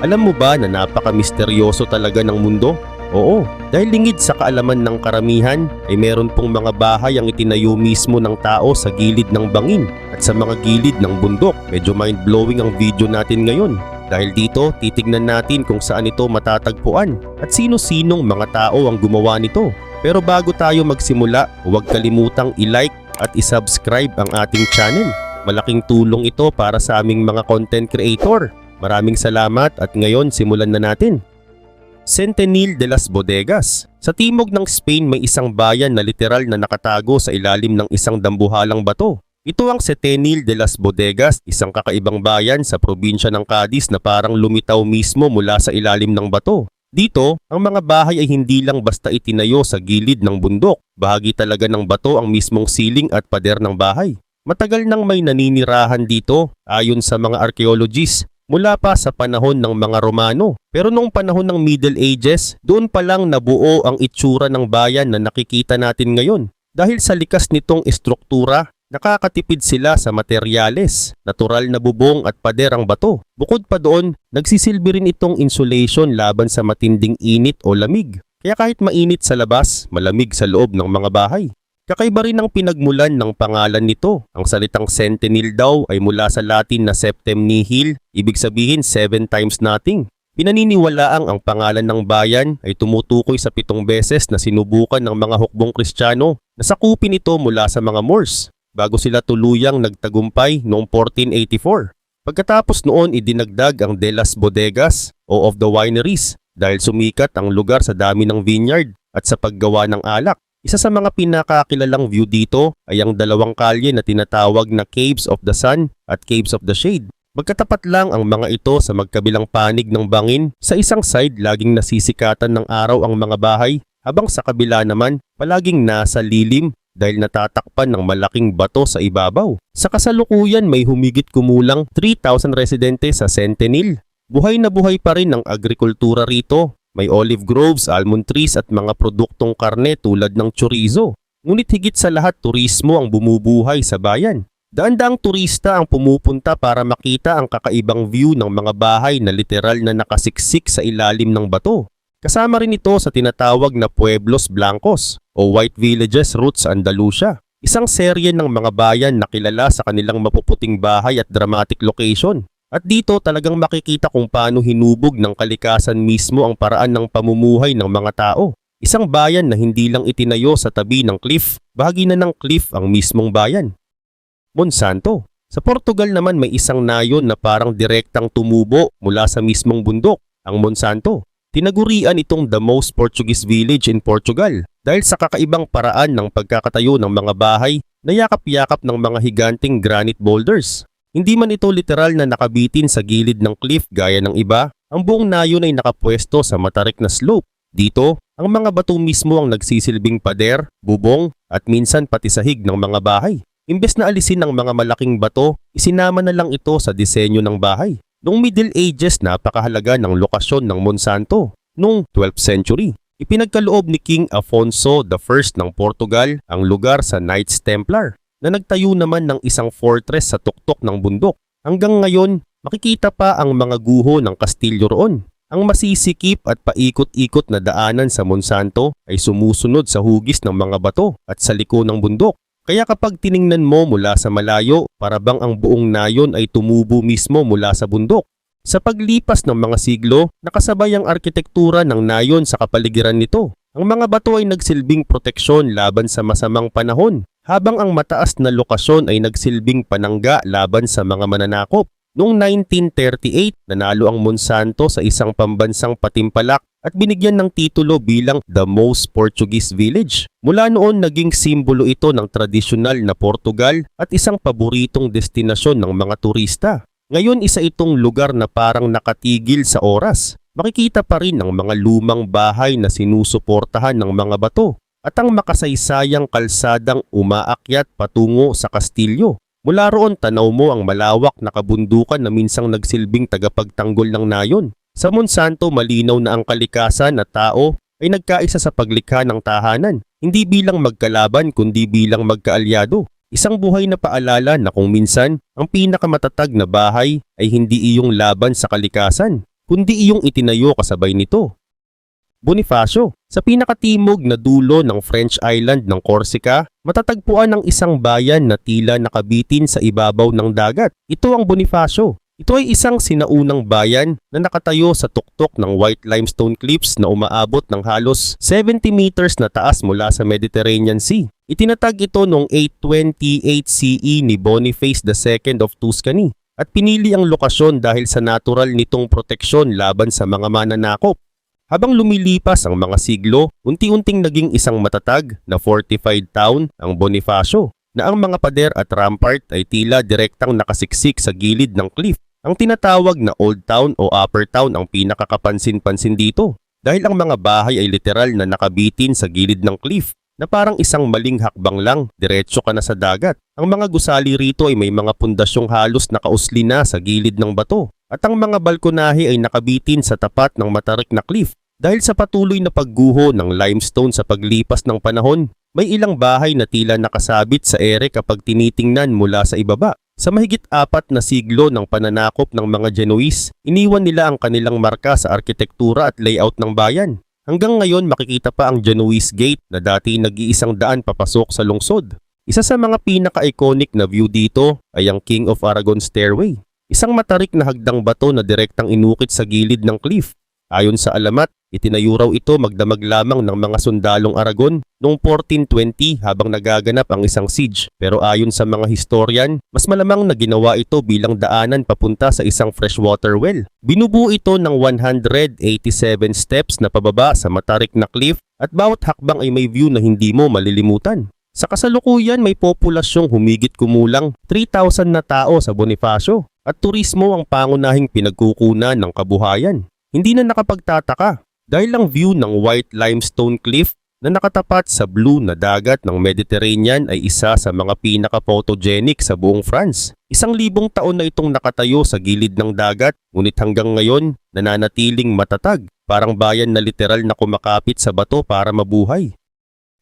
Alam mo ba na napaka-misteryoso talaga ng mundo? Oo, dahil lingid sa kaalaman ng karamihan ay meron pong mga bahay ang itinayo mismo ng tao sa gilid ng bangin at sa mga gilid ng bundok. Medyo mind-blowing ang video natin ngayon. Dahil dito, titignan natin kung saan ito matatagpuan at sino-sinong mga tao ang gumawa nito. Pero bago tayo magsimula, huwag kalimutang i-like at i-subscribe ang ating channel. Malaking tulong ito para sa aming mga content creator. Maraming salamat at ngayon simulan na natin. Centenil de las Bodegas. Sa timog ng Spain may isang bayan na literal na nakatago sa ilalim ng isang dambuhalang bato. Ito ang Centenil de las Bodegas, isang kakaibang bayan sa probinsya ng Cadiz na parang lumitaw mismo mula sa ilalim ng bato. Dito, ang mga bahay ay hindi lang basta itinayo sa gilid ng bundok. Bahagi talaga ng bato ang mismong siling at pader ng bahay. Matagal nang may naninirahan dito ayon sa mga archaeologists mula pa sa panahon ng mga Romano. Pero noong panahon ng Middle Ages, doon pa lang nabuo ang itsura ng bayan na nakikita natin ngayon. Dahil sa likas nitong estruktura, nakakatipid sila sa materyales, natural na bubong at pader ang bato. Bukod pa doon, nagsisilbi rin itong insulation laban sa matinding init o lamig. Kaya kahit mainit sa labas, malamig sa loob ng mga bahay. Kakaiba rin ang pinagmulan ng pangalan nito. Ang salitang sentinel daw ay mula sa Latin na septem nihil, ibig sabihin seven times nothing. Pinaniniwalaang ang pangalan ng bayan ay tumutukoy sa pitong beses na sinubukan ng mga hukbong kristyano na sakupin ito mula sa mga Moors bago sila tuluyang nagtagumpay noong 1484. Pagkatapos noon idinagdag ang De Las Bodegas o of the Wineries dahil sumikat ang lugar sa dami ng vineyard at sa paggawa ng alak. Isa sa mga pinakakilalang view dito ay ang dalawang kalye na tinatawag na Caves of the Sun at Caves of the Shade. Magkatapat lang ang mga ito sa magkabilang panig ng bangin. Sa isang side laging nasisikatan ng araw ang mga bahay habang sa kabila naman palaging nasa lilim dahil natatakpan ng malaking bato sa ibabaw. Sa kasalukuyan may humigit kumulang 3,000 residente sa Sentinel. Buhay na buhay pa rin ang agrikultura rito may olive groves, almond trees at mga produktong karne tulad ng chorizo. Ngunit higit sa lahat turismo ang bumubuhay sa bayan. Daan-daang turista ang pumupunta para makita ang kakaibang view ng mga bahay na literal na nakasiksik sa ilalim ng bato. Kasama rin ito sa tinatawag na Pueblos Blancos o White Villages Roots Andalusia. Isang serye ng mga bayan na kilala sa kanilang mapuputing bahay at dramatic location. At dito talagang makikita kung paano hinubog ng kalikasan mismo ang paraan ng pamumuhay ng mga tao. Isang bayan na hindi lang itinayo sa tabi ng cliff, bahagi na ng cliff ang mismong bayan. Monsanto Sa Portugal naman may isang nayon na parang direktang tumubo mula sa mismong bundok, ang Monsanto. Tinagurian itong the most Portuguese village in Portugal dahil sa kakaibang paraan ng pagkakatayo ng mga bahay na yakap-yakap ng mga higanting granite boulders. Hindi man ito literal na nakabitin sa gilid ng cliff gaya ng iba, ang buong nayon ay nakapwesto sa matarik na slope. Dito, ang mga bato mismo ang nagsisilbing pader, bubong at minsan pati sahig ng mga bahay. Imbes na alisin ang mga malaking bato, isinama na lang ito sa disenyo ng bahay. Noong Middle Ages napakahalaga ng lokasyon ng Monsanto. Noong 12th century, ipinagkaloob ni King Afonso I ng Portugal ang lugar sa Knights Templar na nagtayo naman ng isang fortress sa tuktok ng bundok. Hanggang ngayon, makikita pa ang mga guho ng kastilyo roon. Ang masisikip at paikot-ikot na daanan sa Monsanto ay sumusunod sa hugis ng mga bato at sa liko ng bundok. Kaya kapag tiningnan mo mula sa malayo, para bang ang buong nayon ay tumubo mismo mula sa bundok. Sa paglipas ng mga siglo, nakasabay ang arkitektura ng nayon sa kapaligiran nito. Ang mga bato ay nagsilbing proteksyon laban sa masamang panahon, habang ang mataas na lokasyon ay nagsilbing panangga laban sa mga mananakop. Noong 1938, nanalo ang Monsanto sa isang pambansang patimpalak at binigyan ng titulo bilang the most Portuguese village. Mula noon naging simbolo ito ng tradisyonal na Portugal at isang paboritong destinasyon ng mga turista. Ngayon isa itong lugar na parang nakatigil sa oras. Makikita pa rin ang mga lumang bahay na sinusuportahan ng mga bato at ang makasaysayang kalsadang umaakyat patungo sa kastilyo. Mula roon tanaw mo ang malawak na kabundukan na minsang nagsilbing tagapagtanggol ng nayon. Sa Monsanto malinaw na ang kalikasan at tao ay nagkaisa sa paglikha ng tahanan, hindi bilang magkalaban kundi bilang magkaalyado. Isang buhay na paalala na kung minsan ang pinakamatatag na bahay ay hindi iyong laban sa kalikasan, kundi iyong itinayo kasabay nito. Bonifacio, sa pinakatimog na dulo ng French island ng Corsica, matatagpuan ang isang bayan na tila nakabitin sa ibabaw ng dagat. Ito ang Bonifacio. Ito ay isang sinaunang bayan na nakatayo sa tuktok ng white limestone cliffs na umaabot ng halos 70 meters na taas mula sa Mediterranean Sea. Itinatag ito noong 828 CE ni Boniface II of Tuscany at pinili ang lokasyon dahil sa natural nitong proteksyon laban sa mga mananakop. Habang lumilipas ang mga siglo, unti-unting naging isang matatag na fortified town ang Bonifacio na ang mga pader at rampart ay tila direktang nakasiksik sa gilid ng cliff. Ang tinatawag na Old Town o Upper Town ang pinakakapansin-pansin dito dahil ang mga bahay ay literal na nakabitin sa gilid ng cliff na parang isang maling hakbang lang, diretso ka na sa dagat. Ang mga gusali rito ay may mga pundasyong halos nakausli na sa gilid ng bato at ang mga balkonahe ay nakabitin sa tapat ng matarik na cliff. Dahil sa patuloy na pagguho ng limestone sa paglipas ng panahon, may ilang bahay na tila nakasabit sa ere kapag tinitingnan mula sa ibaba. Sa mahigit apat na siglo ng pananakop ng mga Genoese, iniwan nila ang kanilang marka sa arkitektura at layout ng bayan. Hanggang ngayon makikita pa ang Genoese Gate na dati nag-iisang daan papasok sa lungsod. Isa sa mga pinaka-iconic na view dito ay ang King of Aragon Stairway. Isang matarik na hagdang bato na direktang inukit sa gilid ng cliff. Ayon sa alamat, itinayo raw ito magdamag lamang ng mga sundalong Aragon noong 1420 habang nagaganap ang isang siege. Pero ayon sa mga historian, mas malamang na ginawa ito bilang daanan papunta sa isang freshwater well. Binubuo ito ng 187 steps na pababa sa matarik na cliff at bawat hakbang ay may view na hindi mo malilimutan. Sa kasalukuyan may populasyong humigit kumulang 3,000 na tao sa Bonifacio at turismo ang pangunahing pinagkukunan ng kabuhayan. Hindi na nakapagtataka dahil ang view ng white limestone cliff na nakatapat sa blue na dagat ng Mediterranean ay isa sa mga pinaka-photogenic sa buong France. Isang libong taon na itong nakatayo sa gilid ng dagat, ngunit hanggang ngayon nananatiling matatag, parang bayan na literal na kumakapit sa bato para mabuhay.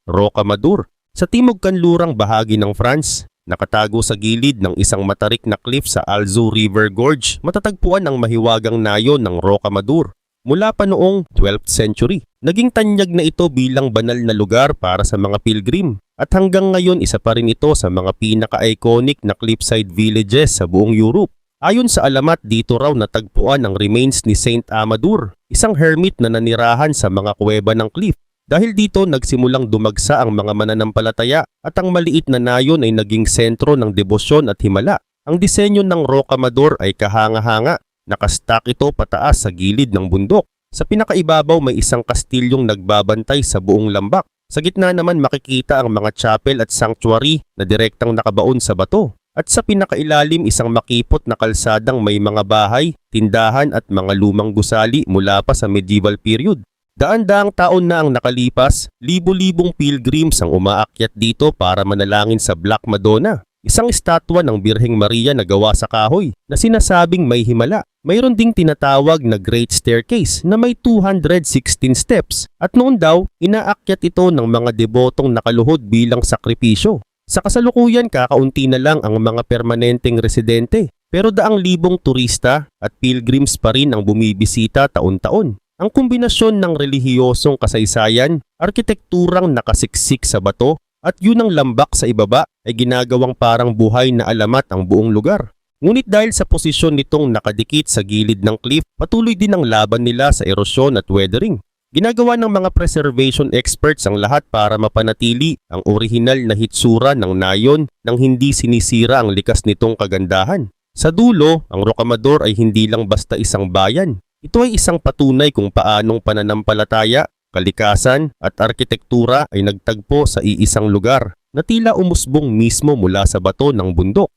Rocamadour, sa timog kanlurang bahagi ng France, nakatago sa gilid ng isang matarik na cliff sa Alzo River Gorge, matatagpuan ang mahiwagang nayon ng Rocamadour. Mula pa noong 12th century, naging tanyag na ito bilang banal na lugar para sa mga pilgrim. At hanggang ngayon isa pa rin ito sa mga pinaka-iconic na cliffside villages sa buong Europe. Ayon sa alamat dito raw natagpuan ang remains ni Saint Amadur, isang hermit na nanirahan sa mga kuweba ng cliff. Dahil dito nagsimulang dumagsa ang mga mananampalataya at ang maliit na nayon ay naging sentro ng debosyon at himala. Ang disenyo ng Rocamadour ay kahanga-hanga Nakastak ito pataas sa gilid ng bundok. Sa pinakaibabaw may isang kastilyong nagbabantay sa buong lambak. Sa gitna naman makikita ang mga chapel at sanctuary na direktang nakabaon sa bato. At sa pinakailalim isang makipot na kalsadang may mga bahay, tindahan at mga lumang gusali mula pa sa medieval period. Daan-daang taon na ang nakalipas, libo-libong pilgrims ang umaakyat dito para manalangin sa Black Madonna, isang estatwa ng Birheng Maria na gawa sa kahoy na sinasabing may himala. Mayroon ding tinatawag na Great Staircase na may 216 steps at noon daw inaakyat ito ng mga debotong nakaluhod bilang sakripisyo. Sa kasalukuyan kakaunti na lang ang mga permanenteng residente pero daang libong turista at pilgrims pa rin ang bumibisita taon-taon. Ang kombinasyon ng relihiyosong kasaysayan, arkitekturang nakasiksik sa bato at yun ang lambak sa ibaba ay ginagawang parang buhay na alamat ang buong lugar. Ngunit dahil sa posisyon nitong nakadikit sa gilid ng cliff, patuloy din ang laban nila sa erosyon at weathering. Ginagawa ng mga preservation experts ang lahat para mapanatili ang orihinal na hitsura ng nayon nang hindi sinisira ang likas nitong kagandahan. Sa dulo, ang Rocamadour ay hindi lang basta isang bayan. Ito ay isang patunay kung paanong pananampalataya, kalikasan at arkitektura ay nagtagpo sa iisang lugar na tila umusbong mismo mula sa bato ng bundok.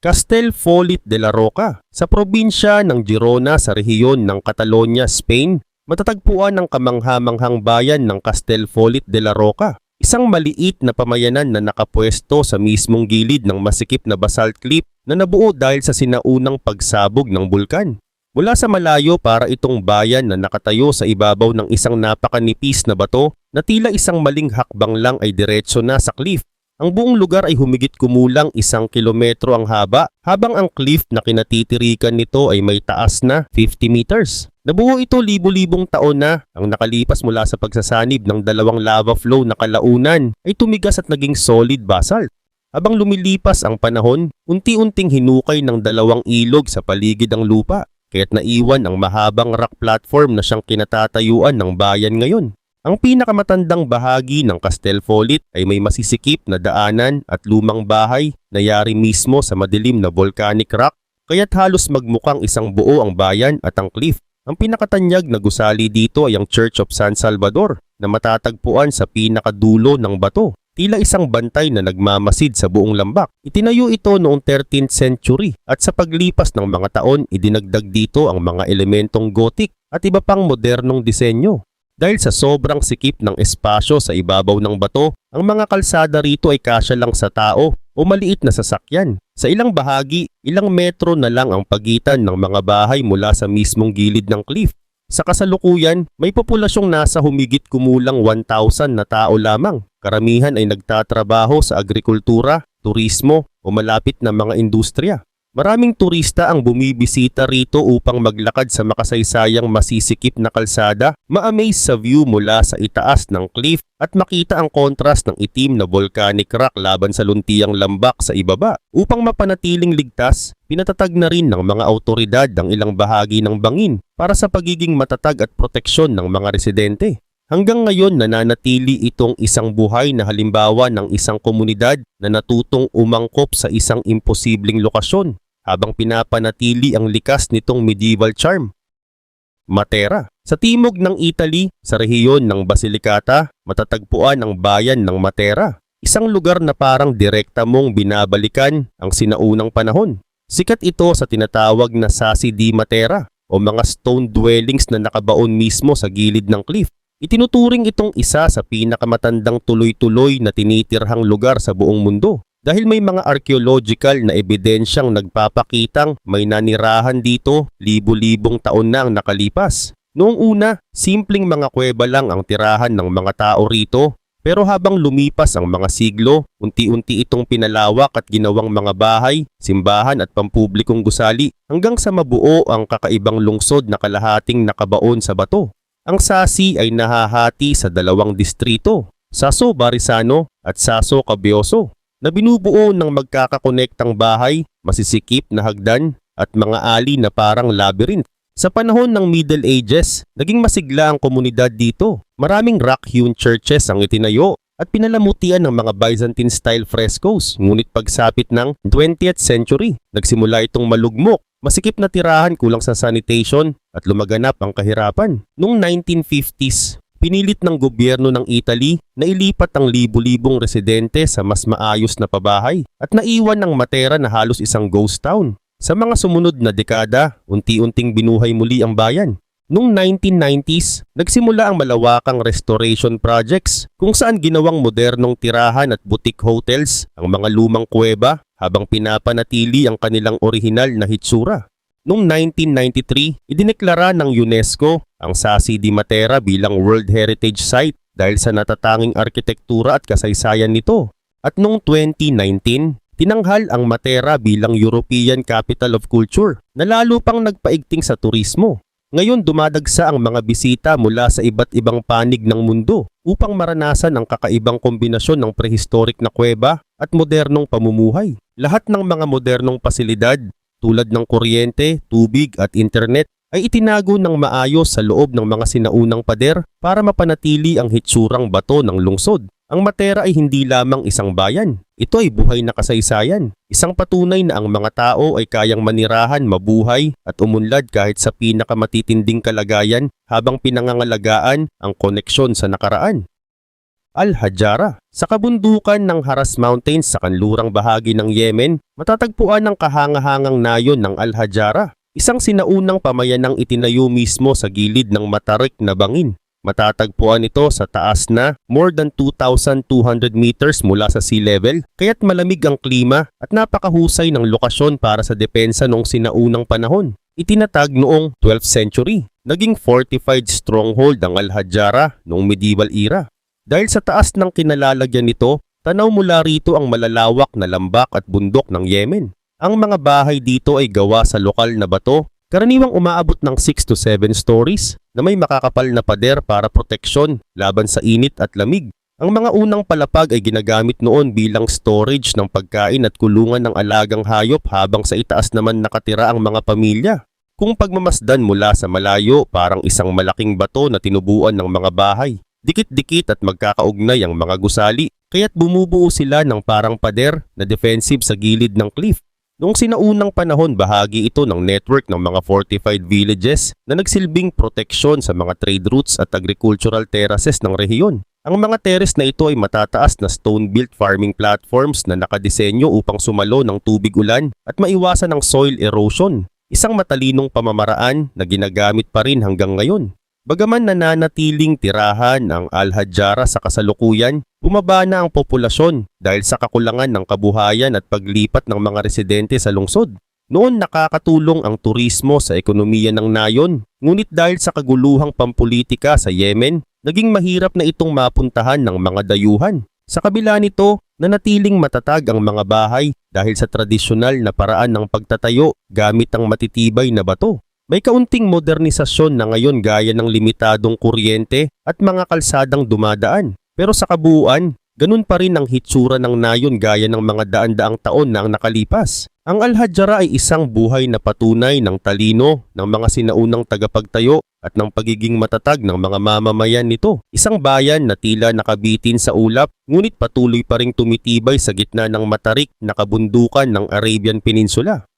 Castel Folit de la Roca sa probinsya ng Girona sa rehiyon ng Catalonia, Spain, matatagpuan ang kamanghamanghang bayan ng Castel Folit de la Roca, isang maliit na pamayanan na nakapwesto sa mismong gilid ng masikip na basalt cliff na nabuo dahil sa sinaunang pagsabog ng bulkan. Mula sa malayo para itong bayan na nakatayo sa ibabaw ng isang napakanipis na bato na tila isang maling hakbang lang ay diretso na sa cliff Ang buong lugar ay humigit kumulang isang kilometro ang haba, habang ang cliff na kinatitirikan nito ay may taas na 50 meters. Nabuo ito libo-libong taon na ang nakalipas mula sa pagsasanib ng dalawang lava flow na kalaunan ay tumigas at naging solid basalt. Habang lumilipas ang panahon, unti-unting hinukay ng dalawang ilog sa paligid ng lupa, kaya't naiwan ang mahabang rock platform na siyang kinatatayuan ng bayan ngayon. Ang pinakamatandang bahagi ng Castel Folit ay may masisikip na daanan at lumang bahay na yari mismo sa madilim na volcanic rock, kaya't halos magmukhang isang buo ang bayan at ang cliff. Ang pinakatanyag na gusali dito ay ang Church of San Salvador na matatagpuan sa pinakadulo ng bato tila isang bantay na nagmamasid sa buong lambak. Itinayo ito noong 13th century at sa paglipas ng mga taon idinagdag dito ang mga elementong Gothic at iba pang modernong disenyo. Dahil sa sobrang sikip ng espasyo sa ibabaw ng bato, ang mga kalsada rito ay kasya lang sa tao o maliit na sasakyan. Sa ilang bahagi, ilang metro na lang ang pagitan ng mga bahay mula sa mismong gilid ng cliff. Sa kasalukuyan, may populasyong nasa humigit kumulang 1,000 na tao lamang. Karamihan ay nagtatrabaho sa agrikultura, turismo o malapit na mga industriya. Maraming turista ang bumibisita rito upang maglakad sa makasaysayang masisikip na kalsada, ma-amaze sa view mula sa itaas ng cliff at makita ang kontrast ng itim na volcanic rock laban sa luntiang lambak sa ibaba. Upang mapanatiling ligtas, pinatatag na rin ng mga autoridad ang ilang bahagi ng bangin para sa pagiging matatag at proteksyon ng mga residente. Hanggang ngayon nananatili itong isang buhay na halimbawa ng isang komunidad na natutong umangkop sa isang imposibleng lokasyon habang pinapanatili ang likas nitong medieval charm. Matera Sa timog ng Italy, sa rehiyon ng Basilicata, matatagpuan ang bayan ng Matera, isang lugar na parang direkta mong binabalikan ang sinaunang panahon. Sikat ito sa tinatawag na Sasi di Matera o mga stone dwellings na nakabaon mismo sa gilid ng cliff. Itinuturing itong isa sa pinakamatandang tuloy-tuloy na tinitirhang lugar sa buong mundo dahil may mga archaeological na ebidensyang nagpapakitang may nanirahan dito libo-libong taon na ang nakalipas. Noong una, simpleng mga kuweba lang ang tirahan ng mga tao rito pero habang lumipas ang mga siglo, unti-unti itong pinalawak at ginawang mga bahay, simbahan at pampublikong gusali hanggang sa mabuo ang kakaibang lungsod na kalahating nakabaon sa bato. Ang Sasi ay nahahati sa dalawang distrito, Saso Barisano at Saso Cabioso, na binubuo ng magkakakonektang bahay, masisikip na hagdan at mga ali na parang labyrinth. Sa panahon ng Middle Ages, naging masigla ang komunidad dito. Maraming rock-hewn churches ang itinayo at pinalamutian ng mga Byzantine-style frescoes. Ngunit pagsapit ng 20th century, nagsimula itong malugmok Masikip na tirahan kulang sa sanitation at lumaganap ang kahirapan. Noong 1950s, pinilit ng gobyerno ng Italy na ilipat ang libu-libong residente sa mas maayos na pabahay at naiwan ng Matera na halos isang ghost town. Sa mga sumunod na dekada, unti-unting binuhay muli ang bayan. Noong 1990s, nagsimula ang malawakang restoration projects kung saan ginawang modernong tirahan at boutique hotels ang mga lumang kuweba habang pinapanatili ang kanilang orihinal na hitsura. Noong 1993, idineklara ng UNESCO ang Sasi di Matera bilang World Heritage Site dahil sa natatanging arkitektura at kasaysayan nito. At noong 2019, tinanghal ang Matera bilang European Capital of Culture na lalo pang nagpaigting sa turismo. Ngayon dumadagsa ang mga bisita mula sa iba't ibang panig ng mundo upang maranasan ang kakaibang kombinasyon ng prehistoric na kuweba at modernong pamumuhay. Lahat ng mga modernong pasilidad tulad ng kuryente, tubig at internet ay itinago ng maayos sa loob ng mga sinaunang pader para mapanatili ang hitsurang bato ng lungsod. Ang Matera ay hindi lamang isang bayan. Ito ay buhay na kasaysayan. Isang patunay na ang mga tao ay kayang manirahan, mabuhay at umunlad kahit sa pinakamatitinding kalagayan habang pinangangalagaan ang koneksyon sa nakaraan. Al-Hajara. Sa kabundukan ng Haras Mountains sa kanlurang bahagi ng Yemen, matatagpuan ang kahangahangang nayon ng Al-Hajara, isang sinaunang pamayanang itinayo mismo sa gilid ng matarik na bangin. Matatagpuan ito sa taas na more than 2,200 meters mula sa sea level, kaya't malamig ang klima at napakahusay ng lokasyon para sa depensa noong sinaunang panahon. Itinatag noong 12th century, naging fortified stronghold ang Al-Hajara noong medieval era. Dahil sa taas ng kinalalagyan nito, Tanaw mula rito ang malalawak na lambak at bundok ng Yemen. Ang mga bahay dito ay gawa sa lokal na bato, karaniwang umaabot ng 6 to 7 stories na may makakapal na pader para proteksyon laban sa init at lamig. Ang mga unang palapag ay ginagamit noon bilang storage ng pagkain at kulungan ng alagang hayop habang sa itaas naman nakatira ang mga pamilya. Kung pagmamasdan mula sa malayo, parang isang malaking bato na tinubuan ng mga bahay. Dikit-dikit at magkakaugnay ang mga gusali, kaya't bumubuo sila ng parang pader na defensive sa gilid ng cliff. Noong sinaunang panahon, bahagi ito ng network ng mga fortified villages na nagsilbing proteksyon sa mga trade routes at agricultural terraces ng rehiyon. Ang mga terrace na ito ay matataas na stone-built farming platforms na nakadisenyo upang sumalo ng tubig ulan at maiwasan ang soil erosion. Isang matalinong pamamaraan na ginagamit pa rin hanggang ngayon. Bagaman nananatiling tirahan ang Al-Hajjara sa kasalukuyan, bumaba na ang populasyon dahil sa kakulangan ng kabuhayan at paglipat ng mga residente sa lungsod. Noon nakakatulong ang turismo sa ekonomiya ng nayon, ngunit dahil sa kaguluhang pampolitika sa Yemen, naging mahirap na itong mapuntahan ng mga dayuhan. Sa kabila nito, nanatiling matatag ang mga bahay dahil sa tradisyonal na paraan ng pagtatayo gamit ang matitibay na bato. May kaunting modernisasyon na ngayon gaya ng limitadong kuryente at mga kalsadang dumadaan. Pero sa kabuuan, ganun pa rin ang hitsura ng nayon gaya ng mga daan-daang taon na ang nakalipas. Ang Al-Hajjara ay isang buhay na patunay ng talino ng mga sinaunang tagapagtayo at ng pagiging matatag ng mga mamamayan nito. Isang bayan na tila nakabitin sa ulap ngunit patuloy pa ring tumitibay sa gitna ng matarik na kabundukan ng Arabian Peninsula.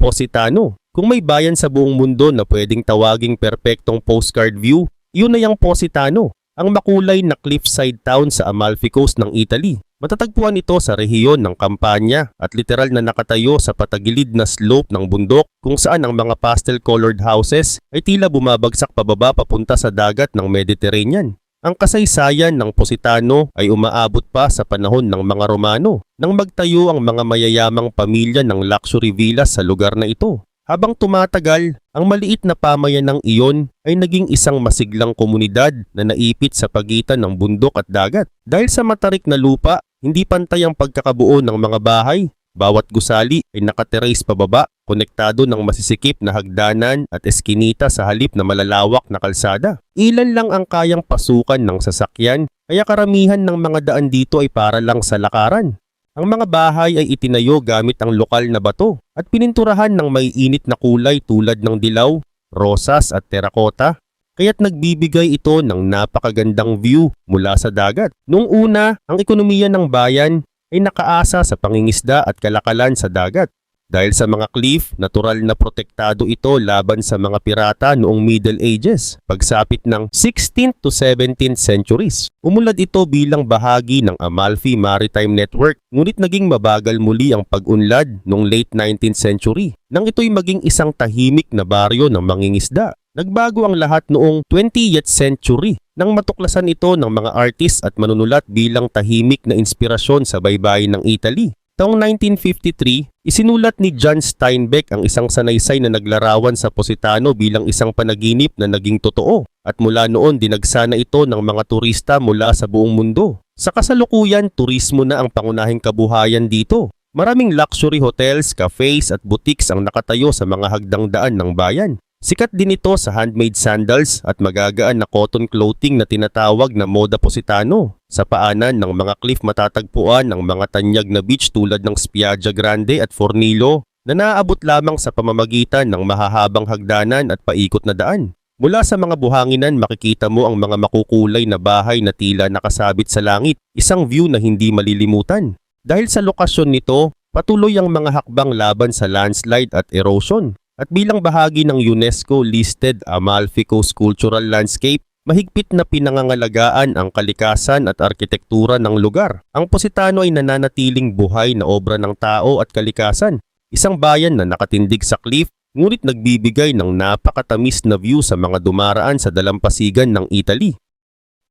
Positano, kung may bayan sa buong mundo na pwedeng tawaging perpektong postcard view, yun na yung Positano, ang makulay na cliffside town sa Amalfi Coast ng Italy. Matatagpuan ito sa rehiyon ng Campania at literal na nakatayo sa patagilid na slope ng bundok kung saan ang mga pastel-colored houses ay tila bumabagsak pababa papunta sa dagat ng Mediterranean. Ang kasaysayan ng Positano ay umaabot pa sa panahon ng mga Romano nang magtayo ang mga mayayamang pamilya ng luxury villas sa lugar na ito. Habang tumatagal, ang maliit na pamayan ng iyon ay naging isang masiglang komunidad na naipit sa pagitan ng bundok at dagat. Dahil sa matarik na lupa, hindi pantay ang pagkakabuo ng mga bahay. Bawat gusali ay nakaterais pababa, konektado ng masisikip na hagdanan at eskinita sa halip na malalawak na kalsada. Ilan lang ang kayang pasukan ng sasakyan, kaya karamihan ng mga daan dito ay para lang sa lakaran. Ang mga bahay ay itinayo gamit ang lokal na bato at pininturahan ng may init na kulay tulad ng dilaw, rosas at terakota. Kaya't nagbibigay ito ng napakagandang view mula sa dagat. Noong una, ang ekonomiya ng bayan ay nakaasa sa pangingisda at kalakalan sa dagat. Dahil sa mga cliff, natural na protektado ito laban sa mga pirata noong Middle Ages, pagsapit ng 16th to 17th centuries. Umunlad ito bilang bahagi ng Amalfi Maritime Network, ngunit naging mabagal muli ang pag-unlad noong late 19th century, nang ito'y maging isang tahimik na baryo ng mangingisda. Nagbago ang lahat noong 20th century nang matuklasan ito ng mga artist at manunulat bilang tahimik na inspirasyon sa baybayin ng Italy. Taong 1953, isinulat ni John Steinbeck ang isang sanaysay na naglarawan sa Positano bilang isang panaginip na naging totoo at mula noon dinagsa na ito ng mga turista mula sa buong mundo. Sa kasalukuyan, turismo na ang pangunahing kabuhayan dito. Maraming luxury hotels, cafes at boutiques ang nakatayo sa mga hagdang daan ng bayan. Sikat din ito sa handmade sandals at magagaan na cotton clothing na tinatawag na moda positano. Sa paanan ng mga cliff matatagpuan ang mga tanyag na beach tulad ng Spiaggia Grande at Fornillo na naaabot lamang sa pamamagitan ng mahahabang hagdanan at paikot na daan. Mula sa mga buhanginan makikita mo ang mga makukulay na bahay na tila nakasabit sa langit, isang view na hindi malilimutan. Dahil sa lokasyon nito, patuloy ang mga hakbang laban sa landslide at erosion. At bilang bahagi ng UNESCO-listed Amalfi Coast Cultural Landscape, mahigpit na pinangangalagaan ang kalikasan at arkitektura ng lugar. Ang Positano ay nananatiling buhay na obra ng tao at kalikasan. Isang bayan na nakatindig sa cliff, ngunit nagbibigay ng napakatamis na view sa mga dumaraan sa dalampasigan ng Italy.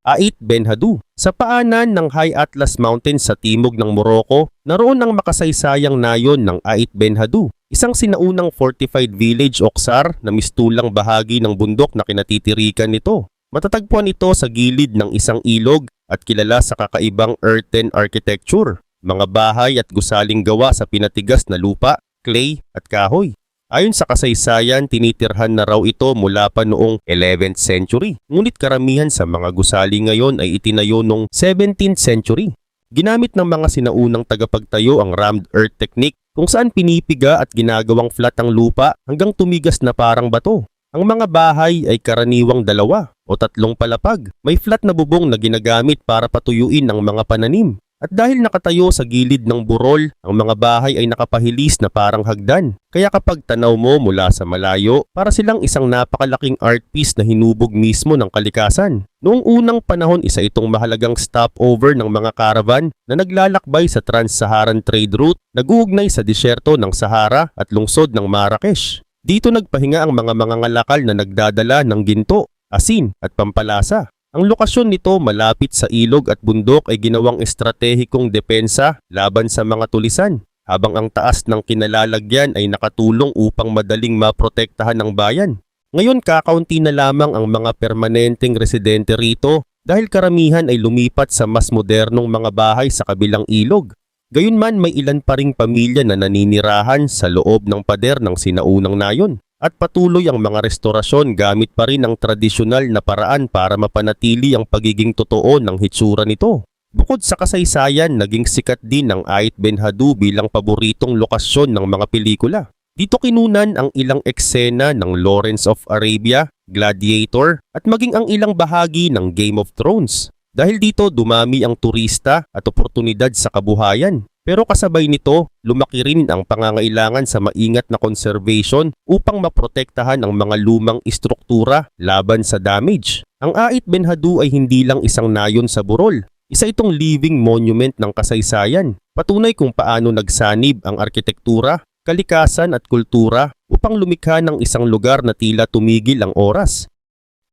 Ait Benhadu. Sa paanan ng High Atlas Mountains sa timog ng Morocco, naroon ang makasaysayang nayon ng Ait Benhadu, isang sinaunang fortified village oksar na mistulang bahagi ng bundok na kinatitirikan nito. Matatagpuan ito sa gilid ng isang ilog at kilala sa kakaibang earthen architecture, mga bahay at gusaling gawa sa pinatigas na lupa, clay at kahoy. Ayon sa kasaysayan, tinitirhan na raw ito mula pa noong 11th century. Ngunit karamihan sa mga gusali ngayon ay itinayo noong 17th century. Ginamit ng mga sinaunang tagapagtayo ang rammed earth technique kung saan pinipiga at ginagawang flat ang lupa hanggang tumigas na parang bato. Ang mga bahay ay karaniwang dalawa o tatlong palapag. May flat na bubong na ginagamit para patuyuin ang mga pananim. At dahil nakatayo sa gilid ng burol, ang mga bahay ay nakapahilis na parang hagdan. Kaya kapag tanaw mo mula sa malayo, para silang isang napakalaking art piece na hinubog mismo ng kalikasan. Noong unang panahon, isa itong mahalagang stopover ng mga caravan na naglalakbay sa Trans-Saharan Trade Route, nag-uugnay sa disyerto ng Sahara at lungsod ng Marrakesh. Dito nagpahinga ang mga mangangalakal na nagdadala ng ginto, asin at pampalasa. Ang lokasyon nito malapit sa ilog at bundok ay ginawang estratehikong depensa laban sa mga tulisan, habang ang taas ng kinalalagyan ay nakatulong upang madaling maprotektahan ng bayan. Ngayon kakaunti na lamang ang mga permanenteng residente rito dahil karamihan ay lumipat sa mas modernong mga bahay sa kabilang ilog. Gayunman may ilan pa ring pamilya na naninirahan sa loob ng pader ng sinaunang nayon at patuloy ang mga restorasyon gamit pa rin ang tradisyonal na paraan para mapanatili ang pagiging totoo ng hitsura nito. Bukod sa kasaysayan, naging sikat din ang Ait Ben Hadu bilang paboritong lokasyon ng mga pelikula. Dito kinunan ang ilang eksena ng Lawrence of Arabia, Gladiator at maging ang ilang bahagi ng Game of Thrones. Dahil dito dumami ang turista at oportunidad sa kabuhayan. Pero kasabay nito, lumaki rin ang pangangailangan sa maingat na conservation upang maprotektahan ang mga lumang istruktura laban sa damage. Ang Ait Ben Hadu ay hindi lang isang nayon sa burol. Isa itong living monument ng kasaysayan. Patunay kung paano nagsanib ang arkitektura, kalikasan at kultura upang lumikha ng isang lugar na tila tumigil ang oras.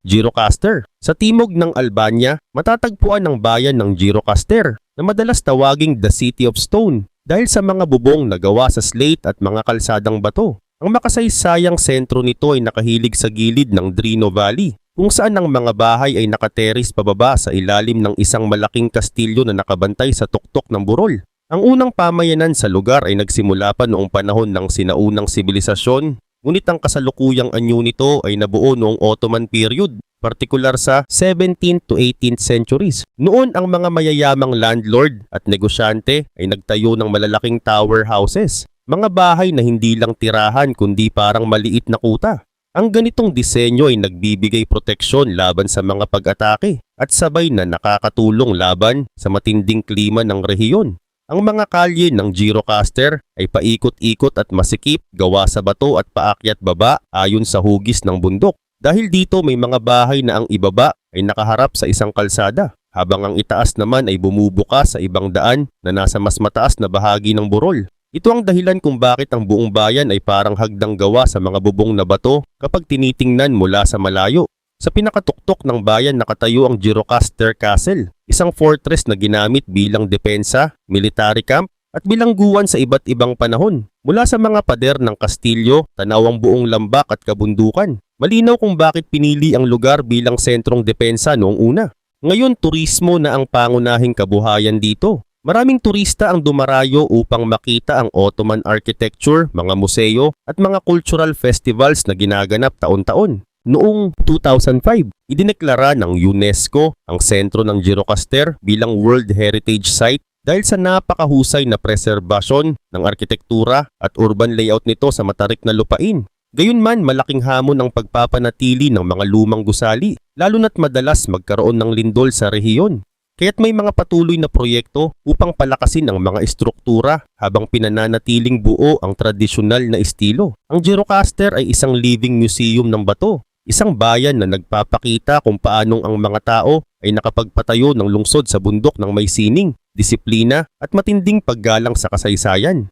Girocaster. Sa timog ng Albania, matatagpuan ang bayan ng Girocaster na madalas tawaging the City of Stone dahil sa mga bubong na gawa sa slate at mga kalsadang bato. Ang makasaysayang sentro nito ay nakahilig sa gilid ng Drino Valley kung saan ang mga bahay ay nakateris pababa sa ilalim ng isang malaking kastilyo na nakabantay sa tuktok ng burol. Ang unang pamayanan sa lugar ay nagsimula pa noong panahon ng sinaunang sibilisasyon, ngunit ang kasalukuyang anyo nito ay nabuo noong Ottoman period partikular sa 17th to 18th centuries. Noon ang mga mayayamang landlord at negosyante ay nagtayo ng malalaking tower houses, mga bahay na hindi lang tirahan kundi parang maliit na kuta. Ang ganitong disenyo ay nagbibigay proteksyon laban sa mga pag-atake at sabay na nakakatulong laban sa matinding klima ng rehiyon. Ang mga kalye ng Girocaster ay paikot-ikot at masikip gawa sa bato at paakyat baba ayon sa hugis ng bundok. Dahil dito may mga bahay na ang ibaba ay nakaharap sa isang kalsada, habang ang itaas naman ay bumubuka sa ibang daan na nasa mas mataas na bahagi ng burol. Ito ang dahilan kung bakit ang buong bayan ay parang hagdang gawa sa mga bubong na bato kapag tinitingnan mula sa malayo. Sa pinakatuktok ng bayan nakatayo ang Girocaster Castle, isang fortress na ginamit bilang depensa, military camp at bilangguan sa iba't ibang panahon. Mula sa mga pader ng kastilyo, tanaw ang buong lambak at kabundukan. Malinaw kung bakit pinili ang lugar bilang sentrong depensa noong una. Ngayon, turismo na ang pangunahing kabuhayan dito. Maraming turista ang dumarayo upang makita ang Ottoman architecture, mga museo at mga cultural festivals na ginaganap taon-taon. Noong 2005, idineklara ng UNESCO ang sentro ng Girocaster bilang World Heritage Site dahil sa napakahusay na preserbasyon ng arkitektura at urban layout nito sa matarik na lupain. Gayunman malaking hamon ang pagpapanatili ng mga lumang gusali, lalo na't madalas magkaroon ng lindol sa rehiyon. Kaya't may mga patuloy na proyekto upang palakasin ang mga istruktura habang pinananatiling buo ang tradisyonal na estilo. Ang Girocaster ay isang living museum ng bato, isang bayan na nagpapakita kung paanong ang mga tao ay nakapagpatayo ng lungsod sa bundok ng may sining, disiplina at matinding paggalang sa kasaysayan.